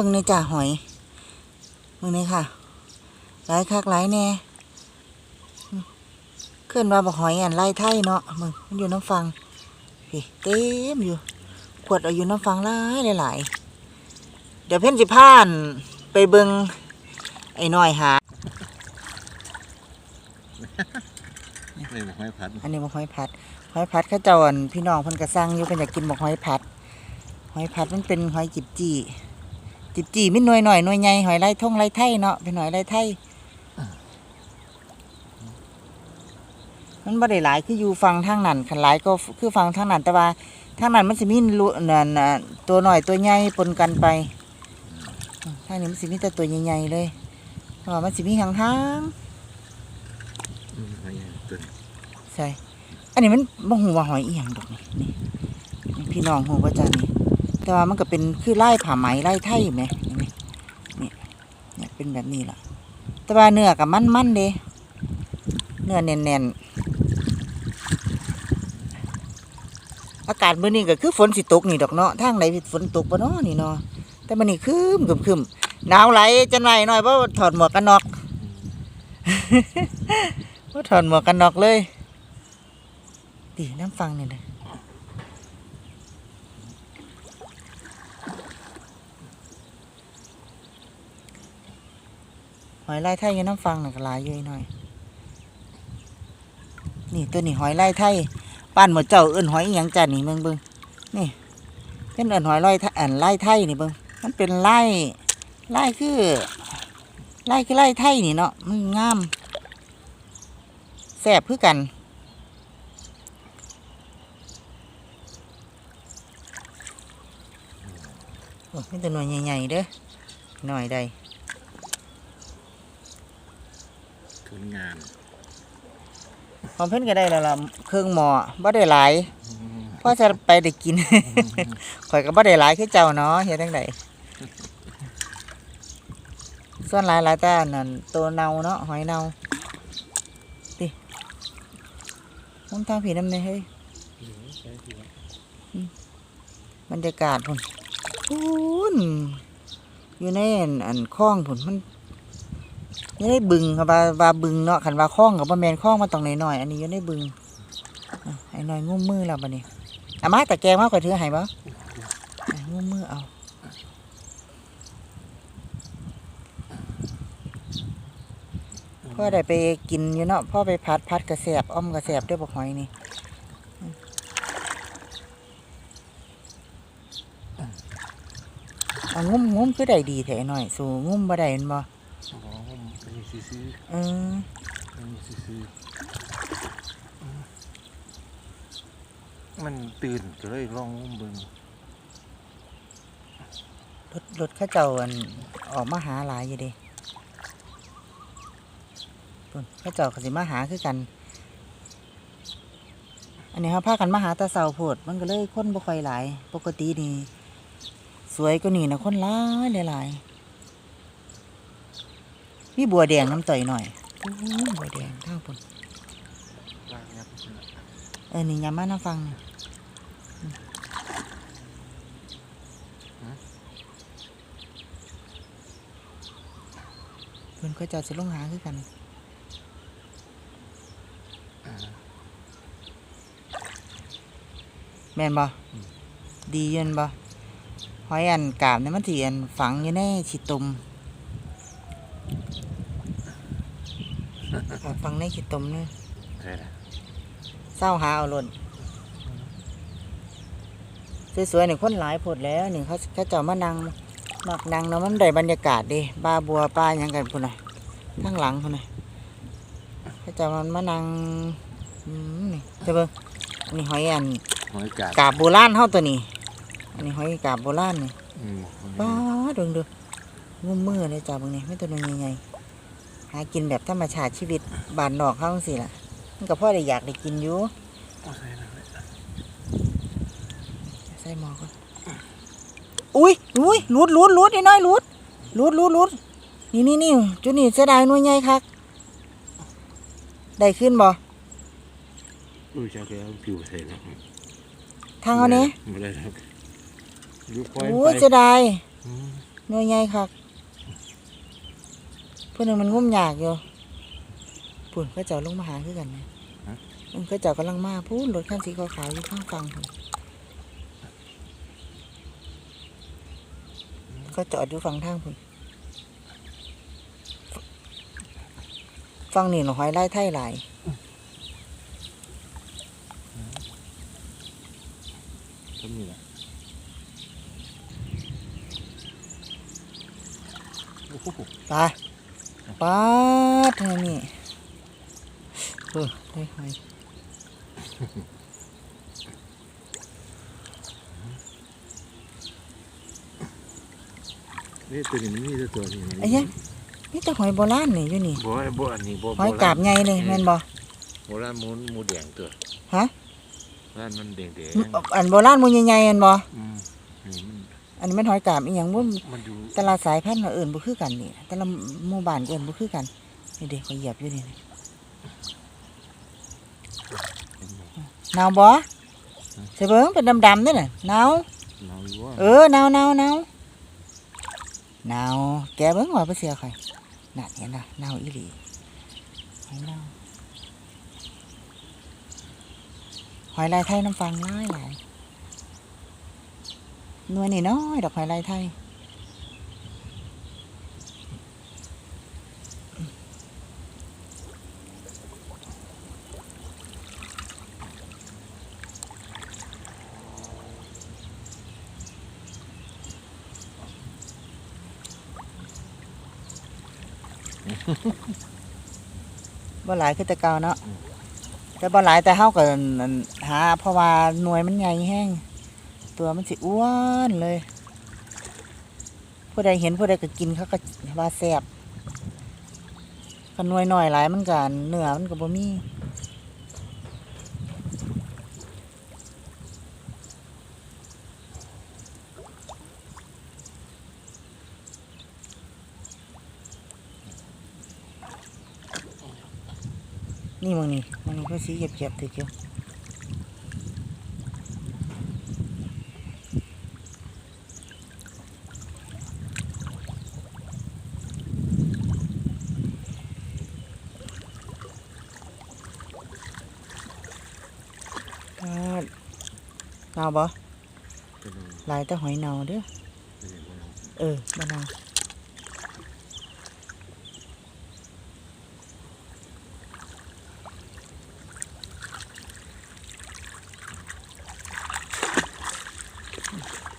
เบิ่งในจ่าหอยเบิ่งนี่ค่ะหลายคักหลายแน่เคลื่อนว่าบอกหอยอันไล่ไทยเนาะมึงมันอยู่น้ำฟังพี่เต็มอยู่ ขวดเอาอยู่น้ำฟังหลายหลายๆเดี๋ยวเพ่นสิพานไปเบิงไอ้น้อยหาเลยบอกไม่พัด อันนี้บอกหอยผัดหอยผัดเข้าเจ้าอันพี่น้องเพิ่นกระซังอยู่เพิ่นอยากกินบอกหอยผัด หอยผัดมันเป็นหอยจิบจี จิบจีมิดหน่วยหน่อยหน่วยใหญ่หอยไล่ท่งไล่ไทยเนาะเป็นหอยไล่ไทยมันบ่ได้หลายคืออยู่ฟังทางนั้นคันหลายก็คือฟังทางนั้นแต่ว่าทางนั้นมันสิมีลุนั่นน่ะตัวหน่อยตัวใหญ่ปนกันไปทางนี้มันสิมีแต่ตัวใหญ่ๆเลยเพราะว่ามันสิมีห่างอืมไม่ใช่ตัวนี้ๆใช่อันนี้มันบ่ฮู้ว่าหอยอีหยังดอกนี่นี่นี่พี่น้องฮู้ว่าจ้านี่ แต่ว่ามันก็เป็นคือไล่ผ้าไหมไล่ไทยแหมนี่นี่เนี่ยเป็นแบบนี้ล่ะ แต่ว่าเนื้อกับมันๆเด้เนื้อแน่นๆอากาศมื้อนี้ก็คือฝนสิตกนี่ดอกเนาะทางไหนฝนตกบ่เนาะนี่เนาะแต่มื้อนี้คืมคึมๆหนาวไหลจังไหนหน่อยบ่ถอดหมวกกันน็อกบ่ถอดหมวกกันน็อกเลยดิน้ำฟังนี่นะ หอยลายไทยยู่น้ำฟังหน่ะก็หลายอยู่อีกหน่อย นี่ตัวนี้หอยลายไทยป้านหมดเจ้าเอิ้นหอยอยังจ้านี่เบิ่งเบิ่งนี่เป็นเอิ้นหอยลอยไทอันไล่ไทยนี่เบิ่งมันเป็นล่ไล่คือไล่คือไล่ไทยนี่เนาะมันงามแซ่บคือกันโอ้มีแต่หน่วยใหญ่ๆเด้อหน่อยใด ทุนงานของเพิ่นก็ได้แล้วล่ะเครื่องหม้อบ่ได้หลายพ่อจะไปได้กิน ข่อยก็บ่ได้หลายคือเจ้าเนาะเฮ็ดจังไดส่วนหลายหลายแต่อันนั่นตัวเน่าเนาะหอยเน่าติมองทางผีน้ำเนี่ยเฮ้ยบรรยากาศพุ่นพุ่นอยู่ในอันอันคลองพุ่นมัน อยู่ในบึงครับว่าว่าบึงเนาะคันว่าคลองกับบ่แมนคลองมาตรงหน่อยๆอันนี้อยู่ในบึงไอ้หน้อยงุ้มมือแล้วบัดนี้อามาแต่แกงมาข่อยถือให้บ่งุ้มมือเอาพ่อได้ไปกินอยู่เนาะพ่อไปพัดพัดกระแสบอ้อมกระแสบด้วยบกหอยนี่งุ้มงุ้มคือได้ดีแท้หน่อย สู่งุ้มบ่ได้แม่นบ่ อ๋อผมไปซื้อเออๆไปซื้อๆมันตื่นก็เลยลองอุ้มเบิ่งรถรถเข้าเจ้าอันออกมาหาหลายอยู่เด้พุ่นเข้าเจ้าก็สิมาหาคือกัน อันนี้เขาพากันมาหาตาเสาโพดมันก็เลยคนบ่ค่อยหลาย ปกตินี่สวยก็นี่นะคนหลายหลายๆ มีบัวแดงน้ำต่อยหน่อยอู้บัวแดงข้างพุ่นลากยับขึ้นมาเออ นี่ยามมาน้าฟังนี่เพิ่นก็เจะสิลงหาคือกันแม่นบ่ดีอยืนบ่หอยอันกาบเนี่ยมันสิอันฝังอยู่ในขีดตุ่ม เอาฝังในขีดตุ่มเนี่ยใช่ละเศร้าหาเอาหล่นสวยๆนี่คนหลายโพดแล้วนี่เขาเขาเจ้ามานั่งมักนั่งเนาะมันได้บรรยากาศดีบ้าบัวป้าหยังกันพุ่นน่ะข้างหลังพุ่นน่ะเขาเจ้ามันมานั่งอืมนี่เจ้าเบิ่งอันนี่หอยอันหอยกาดกาบโบราณเฮาตัวนี้อันนี้หอยกาบโบราณนี่อืมป้าดงดูงุ้มมือเลยจ้าบางนี้ไม่ตัวนึงยังไง หากินแบบธรรมชาติชีวิตบานนอกเขาสิล่ะ มันก็พ่อได้อยากได้กินอยู่เอาใส่ละใส่หมอก่อนอุ้ยอุ้ยรูดรูดรูดนี่น้อยรูดรูดรูดรูดนี่นี่นี่จุดนี้เสียดายหน่วยใหญ่คักได้ขึ้นบ่อุ้ยจะแก้วผิวใส่แล้วทางเอาเนี้ยไม่ได้ครับดูปล่อยโอ้ไปยเสียดายอืมหน่วยใหญ่คักเพื่อนงมันงุ่มยากอยู่ปุ่นก็เจ้าลงมาหาคือกันนะมันก็เจ้ากำลังมาพูนรถคันสีขาวๆอยู่ข้างฟังพุ่นก็จอดอยู่ฝั่งทางพุ่นฟังนี่หน่อหอยไล่ไทยหลายก็มีแหละโอ้โหไป ป๊าดเท่านี้เออได้หอยนี่ตัวนี้มันมีแต่ตัวนี้มันไอ้ยังนี่แต่หอยโบราณนี่อยู่นี่บ่ไอ้บ่อันนี้บ่หอยกาบใหญ่เลยแม่นบ่โบราณหมูหมูแดงตัวฮะ ร้านมันแดงแดงอันโบราณหมูใหญ่ๆอันบ่อืมนี่มัน อันนี้มันหอยกาบอีหยังบ่มันอยู่แต่ละสายพันธุ์เอิ้นบ่คือกันนี่แต่ละหมู่บ้านเอิ้นบ่คือกันนี่เด็กเขาเหยียบอยู่นี่หนาวบ่ใช่เบิ่งเป็นดำๆนี่น่ะหนาวเราอยู่ว่าเออหนาวหนาวหนาวหนาวแกเบิ่งว่าบ่เสียใครน่ะเห็นน่ะหนาวอีหลีหอยหนาวหอยลายไทยน้ำฟังหลายหลาย หน่วยนี่น้อยดอกหอยลายไทยบ่หลายคือแต่เก่าเนาะแต่บ่หลายแต่เฮาก็อั่นหาเพราะว่าหน่วยมันใหญ่แห้ง ตัวมันสิอ้วนเลย ผู้ใดเห็นผู้ใดก็กินเขาก็ว่าแซ่บคันหน่วยน้อยหลายมันก็เนื้อมันก็บ่มีนี่มึงนี่มึงนี่เพิ่นสิเหยียบๆถึกอยู่ป เนาบ่ตัวนี้หลายแต่หอยเนาเด้อตัวนี้บ่เอาเออบ่เนา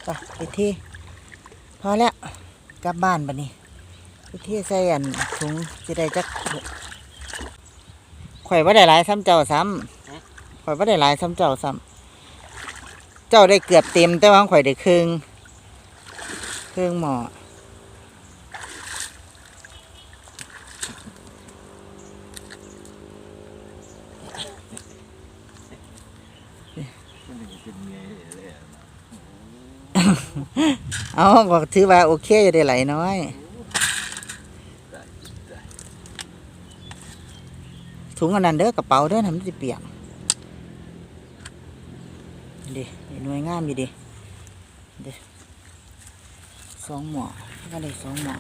ไปไปเที่พอแล้วกลับบ้านบัดนี้ไปเที่ใส่อันถุงจะได้จักข่อยว่าได้หลายซ้ำเจ้าซ้ำข่อยว่าได้หลายซ้ำเจ้าซ้ำ เจ้าได้เกือบเต็ม แต่ว่าของข่อยได้ครึ่งครึ่งหมอตัวนี้เป็นเมียเลยอะเอาก็ถือว่าโอเคอยู่ได้ไหลน้อยถุงอันนั้นเด้อกระเป๋าเด้อนะมันสิเปียก ดิหน่วยงามอยู่ดิเดิสองหม้อก็ได้สองหม้อ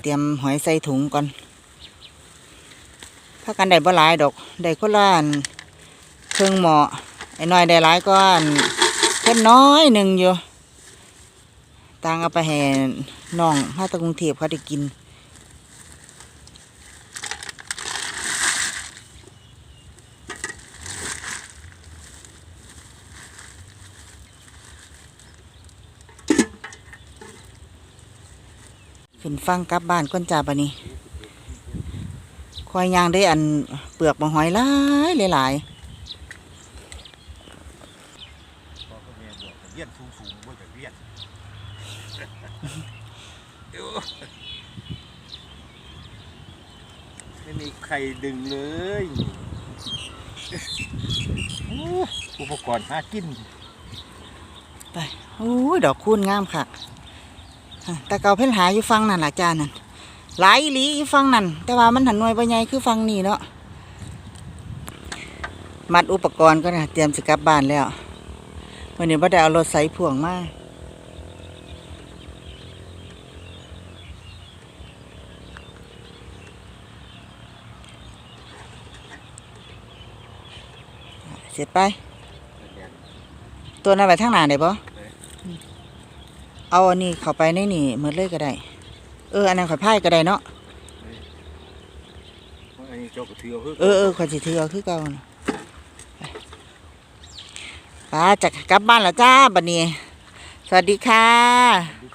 เตรียมหอยใส่ถุงก่อนถ้ากันได้บ่หลายดอกได้คนละอันเครื่องหม้อไอ้น้อยได้หลายก็อันเพิ่นน้อยหนึ่งอยู่ต่างเอาไปให้น้องมาตะกรุงเทพเขาได้กิน ขึ้นฟังกลับบ้านก้นจ่าบะนี้คอยยางได้อันเปลือกบางหอยหลายหลายพ่อกับแม่บอกกันเวียนสูงสูงบ่จะเวียนเดี๋ยวไม่มีใครดึงเลยโอ้อุปกรณ์หากินๆไปโอ้ยดอกคูณงามค่ะฮะ แต่เก่าเพิ่นหาอยู่ฟังนั่นล่ะจ้านั่นหลายหลีอยู่ฟังนั่นแต่ว่ามันหันหน่วยใบใหญ่คือฟังนี่เนาะมัดอุปกรณ์ก็นะเตรียมสกับบ้านแล้ววันนี้พ่อได้เอารถใส่พ่วงมาเสร็จไป ตัวนั้นไปทางหน้าได้บ่ เอาอันนี้เข้าไปในนี่หมดเลยก็ได้ เอออันนั้นข่อยพายก็ได้เนาะอันนี้เจ้าก็ถือเอาคือเออเออข่อยสิถือเอาคือเก่าน่ะไปป้าจะกลับบ้านแล้วจ้าบัดนี้ สวัสดีค่ะ